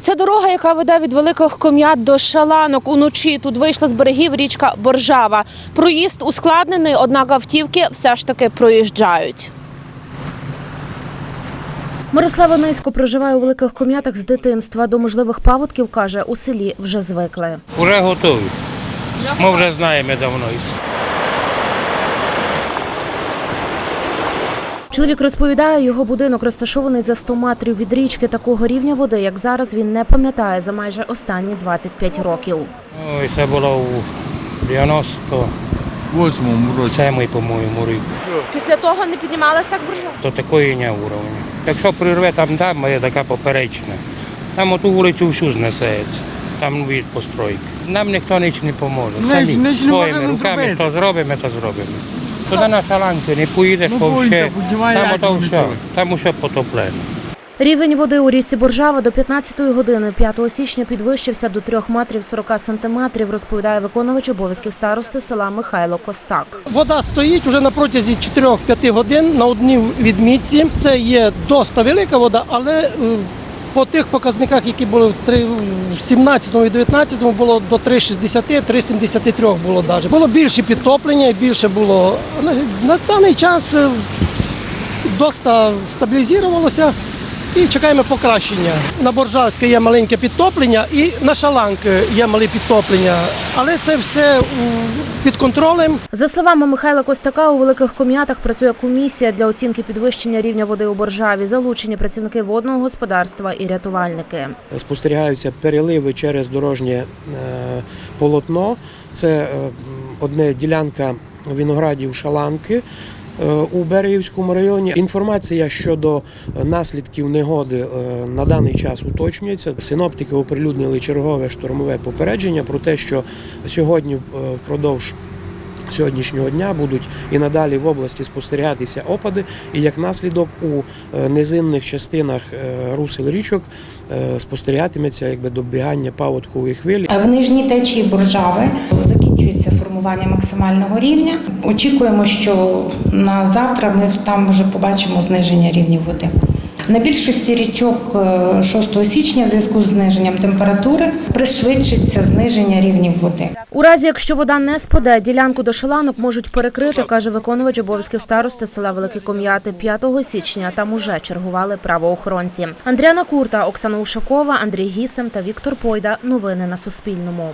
Це дорога, яка веде від великих ком'ят до шаланок. Уночі тут вийшла з берегів річка Боржава. Проїзд ускладнений, однак автівки все ж таки проїжджають. Мирослава Низько проживає у великих ком'ятах з дитинства. До можливих паводків каже, у селі вже звикли. Уже готові. Ми вже знаємо давно. Чоловік розповідає, його будинок розташований за 100 метрів від річки. Такого рівня води, як зараз, він не пам'ятає за майже останні 25 років. Ой, це було у 97-й, восьмому році. по-моєму, рік. Після того не піднімалася так боржава? То такої не уровня. Якщо прирве там дамба, є така поперечна. Там оту вулицю всю знесеться. Там від постройки. Нам ніхто ніч не поможе. Самі своїми руками що зробимо, то зробимо. Туди на шаланки не поїдеш, Ну, бо ще там ото все, там усе потоплено. Рівень води у річці Боржава до 15-ї години 5 січня підвищився до 3 метрів 40 сантиметрів, розповідає виконувач обов'язків старости села Михайло Костак. Вода стоїть уже на протязі 4-5 годин на одній відмітці. Це є доста велика вода, але е, по тих показниках, які були в три- в 17 і 19 було до 3,60, 3,73 було навіть. Було більше підтоплення, більше було на, на даний час е, доста стабілізувалося. І чекаємо покращення. На Боржавське є маленьке підтоплення і на Шаланк є мале підтоплення. Але це все під контролем. За словами Михайла Костака, у великих ком'ятах працює комісія для оцінки підвищення рівня води у Боржаві, залучені працівники водного господарства і рятувальники. спостерігаються переливи через дорожнє е, полотно. Це е, одне ділянка виноградів Шаланки. Е, У Берегівському районі інформація щодо е, наслідків негоди е, на даний час уточнюється. Синоптики оприлюднили чергове штормове попередження про те, що сьогодні впродовж сьогоднішнього дня будуть і надалі в області спостерігатися опади, і як наслідок у е, низинних частинах е, русел річок е, спостерігатиметься якби добігання паводкової хвилі. В нижній течії Боржави закінчується формування максимального рівня. Очікуємо, що на завтра ми там вже побачимо зниження рівня води. На більшості річок е, 6 січня в зв'язку з зниженням температури пришвидшиться зниження рівнів води. У разі, якщо вода не спаде, ділянку до шаланок можуть перекрити, каже виконувач обов'язків старости села Великі Ком'яти 5 січня. Там уже чергували правоохоронці. Андріана Курта, Оксана Ушакова, Андрій Гісем та Віктор Пойда. Новини на Суспільному.